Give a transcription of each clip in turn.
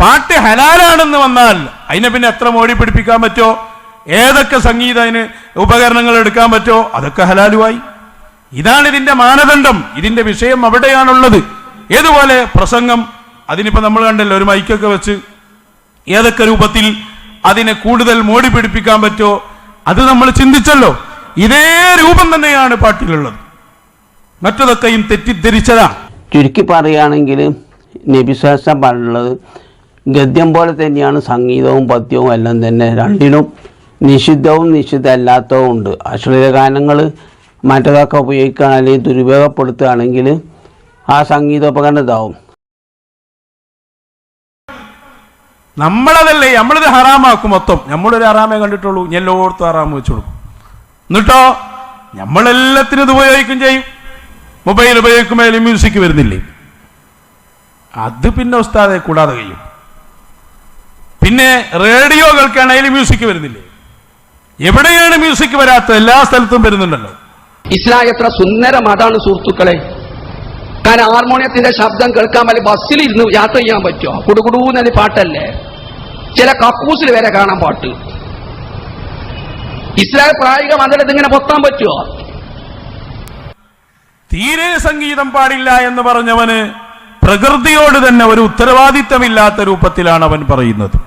പാട്ട് ഹലാലാണെന്ന് വന്നാൽ അതിനെ പിന്നെ എത്ര മോടി പിടിപ്പിക്കാൻ പറ്റോ? ഏതൊക്കെ സംഗീത അതിന് ഉപകരണങ്ങൾ എടുക്കാൻ പറ്റോ? അതൊക്കെ ഹലാലുമായി. ഇതാണ് ഇതിന്റെ മാനദണ്ഡം. ഇതിന്റെ വിഷയം അവിടെയാണുള്ളത്. ഏതുപോലെ പ്രസംഗം അതിനിപ്പോ നമ്മൾ കണ്ടല്ലോ ഒരു മൈക്കൊക്കെ വെച്ച് ഏതൊക്കെ രൂപത്തിൽ അതിനെ കൂടുതൽ മോടി പിടിപ്പിക്കാൻ പറ്റോ? അത് നമ്മൾ ചിന്തിച്ചല്ലോ. ഇതേ രൂപം തന്നെയാണ് പാട്ടിലുള്ളത്. മറ്റതൊക്കെയും തെറ്റിദ്ധരിച്ചതാണ്. ചുരുക്കി പറയുകയാണെങ്കിൽ നബിശ്വാസം പറഞ്ഞുള്ളത് ഗദ്യം പോലെ തന്നെയാണ് സംഗീതവും പദ്യവും എല്ലാം തന്നെ രണ്ടിനും നിഷിദ്ധവും നിഷിദ്ധ അല്ലാത്തതും ഉണ്ട് അശ്ലീല ഗാനങ്ങൾ മറ്റതൊക്കെ ഉപയോഗിക്കുകയാണ് അല്ലെങ്കിൽ ദുരുപയോഗപ്പെടുത്തുകയാണെങ്കിൽ ആ സംഗീതോപകരണം ഇതാവും. നമ്മളതല്ലേ നമ്മളിത് ഹറാമാക്കും മൊത്തം. നമ്മളൊരു ഹറാമേ കണ്ടിട്ടുള്ളൂ എല്ലായിടത്തും ഹറാമ് വെച്ചു കൊടുക്കും. എന്നിട്ടോ നമ്മളെല്ലാത്തിനും ഇത് ഉപയോഗിക്കും ചെയ്യും. മൊബൈൽ ഉപയോഗിക്കുമ്പോൾ മ്യൂസിക് വരുന്നില്ലേ? അത് പിന്നെ ഉസ്താദെ കൂടാതെ കഴിയും. പിന്നെ റേഡിയോ കേൾക്കുകയാണെങ്കിൽ മ്യൂസിക് വരുന്നില്ലേ? എവിടെയാണ് മ്യൂസിക് വരാത്തത് എല്ലാ സ്ഥലത്തും വരുന്നുണ്ടല്ലോ. ഇസ്ലാം എത്ര സുന്ദരമതാണ് സുഹൃത്തുക്കളെ. കാരണം ഹാർമോണിയത്തിന്റെ ശബ്ദം കേൾക്കാൻ വല്ല ബസ്സിൽ ഇരുന്ന് യാത്ര ചെയ്യാൻ പറ്റുമോ? കുടുകുടൂന്നൊരു പാട്ടല്ലേ? ചില കക്കൂസിൽ വരെ കാണാൻ പാട്ട്. ഇസ്ലാം പ്രായിക മന്ദിരത്തിൽ ഇങ്ങനെ പൊത്താൻ പറ്റുമോ? തീരെ സംഗീതം പാടില്ല എന്ന് പറഞ്ഞവന് പ്രകൃതിയോട് തന്നെ ഒരു ഉത്തരവാദിത്തമില്ലാത്ത രൂപത്തിലാണ് അവൻ പറയുന്നത്.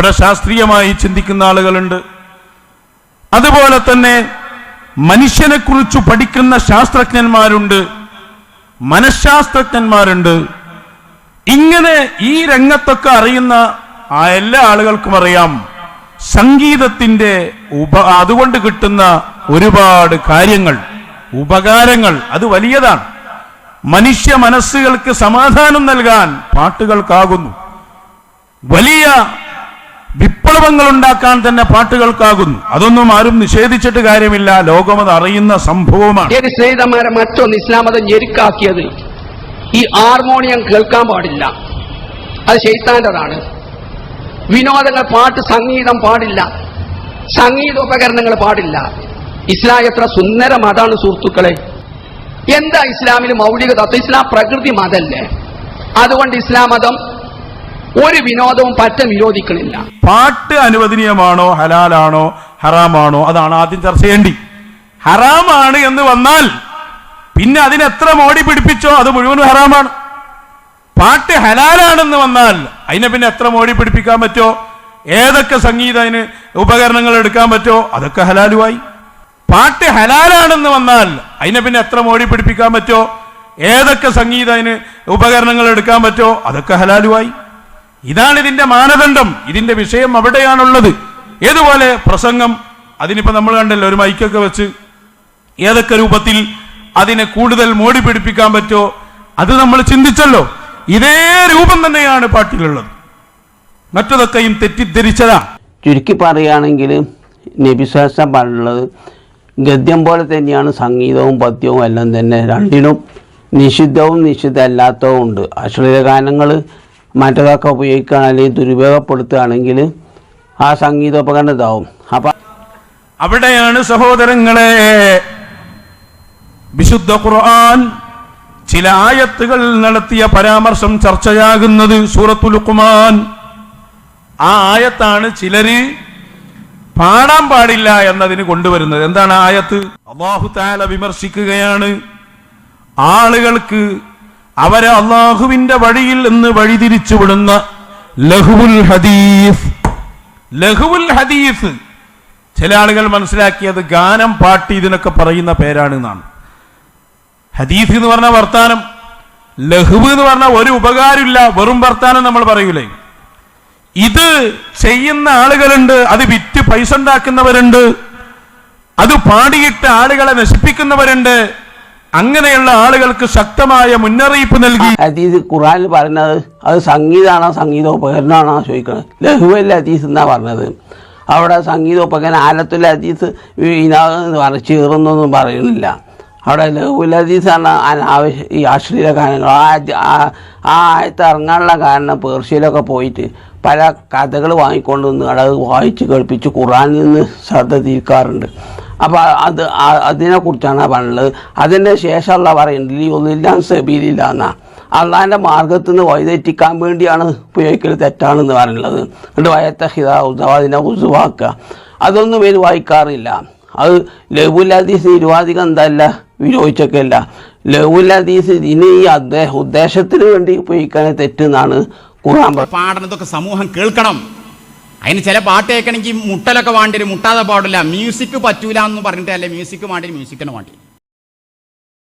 ഇവിടെ ശാസ്ത്രീയമായി ചിന്തിക്കുന്ന ആളുകളുണ്ട്. അതുപോലെ തന്നെ മനുഷ്യനെ കുറിച്ച് പഠിക്കുന്ന ശാസ്ത്രജ്ഞന്മാരുണ്ട്. മനഃശാസ്ത്രജ്ഞന്മാരുണ്ട്. ഇങ്ങനെ ഈ രംഗത്തൊക്കെ അറിയുന്ന ആ എല്ലാ ആളുകൾക്കും അറിയാം. സംഗീതത്തിന്റെ ഉപ അതുകൊണ്ട് കിട്ടുന്ന ഒരുപാട് കാര്യങ്ങൾ ഉപകാരങ്ങൾ അത് വലിയതാണ്. മനുഷ്യ മനസ്സുകൾക്ക് സമാധാനം നൽകാൻ പാട്ടുകൾക്കാകുന്നു. വലിയ വിപ്ലവങ്ങൾ ഉണ്ടാക്കാൻ തന്നെ പാട്ടുകൾക്കാകുന്നു. അതൊന്നും ആരും നിഷേധിച്ചിട്ട് കാര്യമില്ല. ലോകം അത് അറിയുന്ന സംഭവമാണ്. സ്നേഹിതന്മാരെ മറ്റൊന്ന് ഇസ്ലാം അത് ഞെരുക്കാക്കിയത് ഈ ഹാർമോണിയം കേൾക്കാൻ പാടില്ല. അത് ശൈത്താന്റെതാണ്. വിനോദങ്ങൾ പാട്ട് സംഗീതം പാടില്ല. സംഗീതോപകരണങ്ങൾ പാടില്ല. ഇസ്ലാം എത്ര സുന്ദര മതാണ് സുഹൃത്തുക്കളെ. എന്താ ഇസ്ലാമിന് മൗലിക തത്വം ഇസ്ലാം പ്രകൃതി മതല്ലേ? അതുകൊണ്ട് ഇസ്ലാം മതം ഒരു വിനോദവും പറ്റ വിരോധിക്കണില്ല പാട്ട് അനുവദനീയമാണോ ഹലാലാണോ ഹറാമാണോ? അതാണ് ആദ്യം ചർച്ച ചെയ്യേണ്ടി. ഹറാമാണ് എന്ന് വന്നാൽ പിന്നെ അതിനെത്ര മോടി പിടിപ്പിച്ചോ അത് മുഴുവനും ഹറാമാണ്. പാട്ട് ഹലാലാണെന്ന് വന്നാൽ അതിനെ പിന്നെ എത്ര മോടി പിടിപ്പിക്കാൻ പറ്റോ? ഏതൊക്കെ സംഗീത അതിന് ഉപകരണങ്ങൾ എടുക്കാൻ പറ്റോ? അതൊക്കെ ഹലാലുമായി. പാട്ട് ഹലാലാണെന്ന് വന്നാൽ അതിനെ പിന്നെ എത്ര മോടി പിടിപ്പിക്കാൻ പറ്റോ? ഏതൊക്കെ സംഗീത അതിന് ഉപകരണങ്ങൾ എടുക്കാൻ പറ്റോ? അതൊക്കെ ഹലാലുമായി. ഇതാണ് ഇതിന്റെ മാനദണ്ഡം. ഇതിന്റെ വിഷയം അവിടെയാണുള്ളത്. ഏതുപോലെ പ്രസംഗം അതിനിപ്പോ നമ്മൾ കണ്ടല്ലോ ഒരു മൈക്കൊക്കെ വെച്ച് ഏതൊക്കെ രൂപത്തിൽ അതിനെ കൂടുതൽ മോടി പിടിപ്പിക്കാൻ പറ്റോ അത് നമ്മൾ ചിന്തിച്ചല്ലോ. ഇതേ രൂപം തന്നെയാണ് പാട്ടിലുള്ളത്. മറ്റതൊക്കെയും തെറ്റിദ്ധരിച്ചതാ. ചുരുക്കി പറയുകയാണെങ്കിൽ നബിശ്വാസം പറഞ്ഞുള്ളത് ഗദ്യം പോലെ തന്നെയാണ് സംഗീതവും പദ്യവും എല്ലാം തന്നെ രണ്ടിനും നിഷിദ്ധവും നിഷിദ്ധ അല്ലാത്തവും ഉണ്ട്. അശ്ലീല ഗാനങ്ങൾ മറ്റതൊക്കെ ഉപയോഗിക്കുകയാണ് അല്ലെങ്കിൽ ദുരുപയോഗപ്പെടുത്തുകയാണെങ്കിൽ ആ സംഗീതോപകരണം ഇതാവും. അപ്പം അവിടെയാണ് സഹോദരങ്ങളെ വിശുദ്ധ ഖുർആൻ ചില ആയത്തുകൾ നടത്തിയ പരാമർശം ചർച്ചയാകുന്നത് സൂറത്തുൽ ലുഖ്മാൻ ആ ആയത്താണ് ചിലര് പാടാൻ പാടില്ല എന്നതിന് കൊണ്ടുവരുന്നത്. എന്താണ് ആയത്ത്? അള്ളാഹു താല വിമർശിക്കുകയാണ്. ആളുകൾക്ക് അവരെ അള്ളാഹുവിന്റെ വഴിയിൽ നിന്ന് വഴിതിരിച്ചു വിടുന്ന ഹദീഫ് ലഹുവുൽ ഹദീഫ് ചില ആളുകൾ മനസ്സിലാക്കിയത് ഗാനം പാട്ട് ഇതിനൊക്കെ പറയുന്ന പേരാണ് എന്നാണ്. ഹദീഫ് എന്ന് പറഞ്ഞ വർത്താനം. ലഹുവ് എന്ന് പറഞ്ഞാൽ ഒരു ഉപകാരമില്ല വെറും വർത്താനം നമ്മൾ പറയൂലേ. ഇത് ചെയ്യുന്ന ആളുകളുണ്ട് അത് വിറ്റ് പൈസ ഉണ്ടാക്കുന്നവരുണ്ട് അത് പാടിയിട്ട് ആളുകളെ നശിപ്പിക്കുന്നവരുണ്ട്. അങ്ങനെയുള്ള ആളുകൾക്ക് ശക്തമായ മുന്നറിയിപ്പ് നൽകി. അതീത് ഖുറാനിൽ പറഞ്ഞത് അത് സംഗീതമാണോ സംഗീതോപകരണമാണോ ചോദിക്കുന്നത് ലഹുവല്ല അതീസ് എന്നാ പറഞ്ഞത്. അവിടെ സംഗീതോപകരണം ആലത്തുൽ അതീസ് ഇതിനകത്ത് പറഞ്ഞ് ചേർന്നൊന്നും പറയുന്നില്ല. അവിടെ ലഹുൽ ആണ് അനാവശ്യ ഈ അശ്ലീല ഗാനങ്ങൾ ആ ആ- ആയത്ത് ഇറങ്ങാനുള്ള കാരണം പേർഷ്യയിലൊക്കെ പോയിട്ട് പല കഥകൾ വാങ്ങിക്കൊണ്ട് വന്ന് അവിടെ വായിച്ച് കേൾപ്പിച്ച് ഖുറാനിൽ നിന്ന് ശ്രദ്ധ തിരിക്കാറുണ്ട്. അപ്പോൾ അത് അതിനെക്കുറിച്ചാണ് പറഞ്ഞത്. അതിന്റെ ശേഷമുള്ള പറയുന്നത് ഈ ഒന്നില്ലാൻ സബീലില്ല എന്നാ. അള്ളാഹിന്റെ മാർഗത്തിൽ നിന്ന് വഴിതെറ്റിക്കാൻ വേണ്ടിയാണ് ഉപയോഗിക്കൽ തെറ്റാണെന്ന് പറയുന്നത് എന്നിട്ട് വയത്തെ ഹിത ഉദവാദിനെ ഉസുവാക്കുക അതൊന്നും പേര് വായിക്കാറില്ല. അത് ലഘുലാദീസ് നിരുവാധികം എന്തല്ല വിരോധിച്ചൊക്കെയല്ല ലഘുലാദീസ് ഇതിന് ഈ അദ്ദേഹം ഉദ്ദേശത്തിന് വേണ്ടി ഉപയോഗിക്കാൻ തെറ്റെന്നാണ് ഖുർആൻ പാടുന്നതൊക്കെ സമൂഹം കേൾക്കണം. അതിന് ചില പാട്ട് കേൾക്കണമെങ്കിൽ മുട്ടലൊക്കെ വേണ്ടി മുട്ടാതെ പാടില്ല. മ്യൂസിക് പറ്റൂല എന്ന് പറഞ്ഞിട്ടല്ലേ മ്യൂസിക് വേണ്ടി മ്യൂസിക്കിന് വേണ്ടി.